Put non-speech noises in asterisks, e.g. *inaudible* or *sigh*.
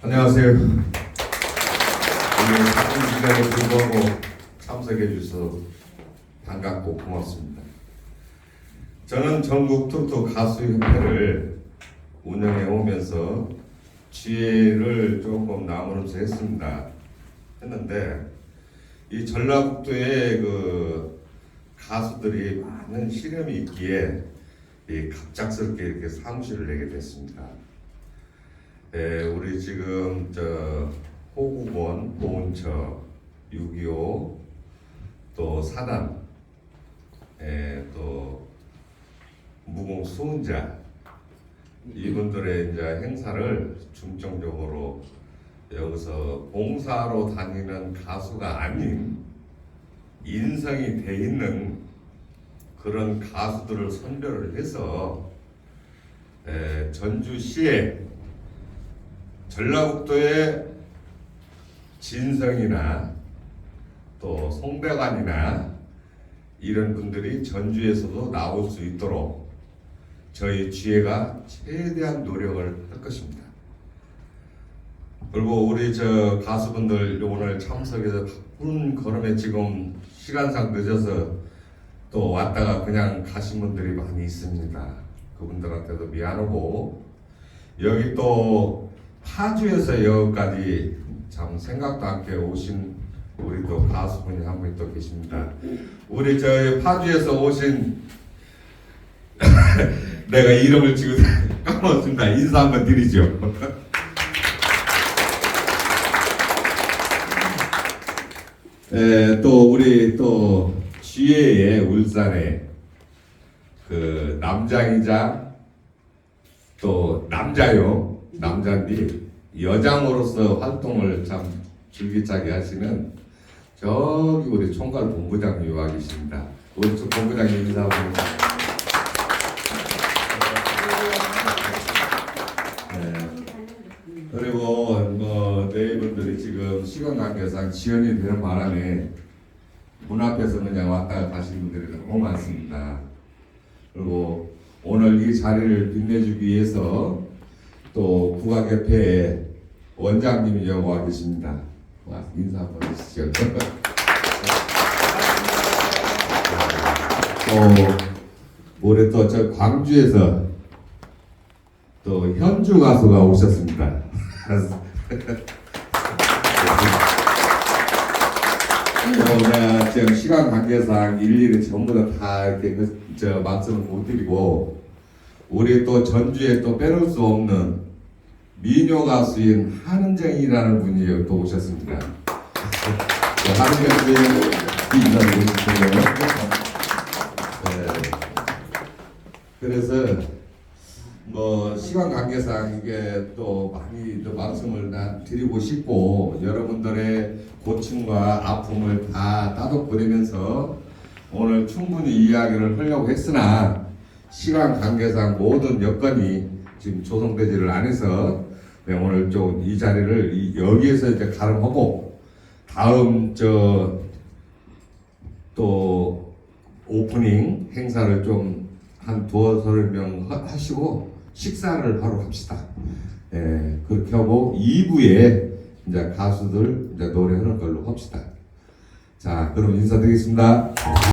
안녕하세요. 오늘 바쁜 시간에 불구하고 참석해 주셔서 반갑고 고맙습니다. 저는 전국 툭툭 가수협회를 운영해 오면서 지혜를 조금 나무면서 했습니다. 했는데 이 전라북도에 그 가수들이 많은 시름이 있기에 이 갑작스럽게 이렇게 사무실을 내게 됐습니다. 예, 우리 지금 저 호국원, 보훈처, 6.25, 또 사단, 예, 또 무공 수훈자. 이분들의 이제 행사를 중점적으로 여기서 봉사로 다니는 가수가 아닌 인성이 돼 있는 그런 가수들을 선별을 해서 에, 전주시에 전라북도의 진성이나 또 송대관이나 이런 분들이 전주에서도 나올 수 있도록 저희 지혜가 최대한 노력을 할 것입니다. 그리고 우리 저 가수분들 오늘 참석해서 바쁜 걸음에 지금 시간상 늦어서 또 왔다가 그냥 가신 분들이 많이 있습니다. 그분들한테도 미안하고 여기 또 파주에서 여기까지 참 생각도 않게 오신 우리 또 가수분이 한분또 계십니다. 우리 저 파주에서 오신 *laughs* 내가 이름을 지금 *laughs* 까먹었습니다. 인사 한번 드리죠. 에, *laughs* 또 우리 또 지혜의 울산에 그 남장이자 또 남자요 남자인데 여장으로서 활동을 참 줄기차게 하시는 저기 우리 총괄 본부장님 와 계십니다. 우리 저 본부장님 인사 한번. 네. 그리고 뭐 네이분들이 지금 시간 관계상 지연이 되는 바람에 문 앞에서 그냥 왔다가 가시는 분들이 너무 많습니다. 그리고 오늘 이 자리를 빛내주기 위해서 또 국악협회 원장님이 여기 와 계십니다. 와, 인사 한번 해주시죠. 또 *laughs* 올해 또저 광주에서 또 현주 가수가 오셨습니다. *laughs* 어, 내가 지금 시간 관계상 일일이 전부 다, 다 이렇게 그, 저 말씀을 못 드리고 우리 또 전주에 또 빼놓을 수 없는 미녀 가수인 한은정이라는 분이 또 오셨습니다. 네, 한은정 씨 인사드리겠습니다. 네. 그래서 뭐 시간 관계상 이게 또 많이 또 말씀을 나 드리고 싶고 여러분들의 고충과 아픔을 다 따독거리면서 오늘 충분히 이야기를 하려고 했으나 시간 관계상 모든 여건이 지금 조성되지를 않아서 네, 오늘 좀 이 자리를 이- 여기에서 이제 가름하고 다음 저 또 오프닝 행사를 좀 한 두어서 명 하- 하시고 식사를 하러 갑시다. 예, 그렇게 하고 2부에 이제 가수들 이제 노래하는 걸로 합시다. 자, 그럼 인사드리겠습니다.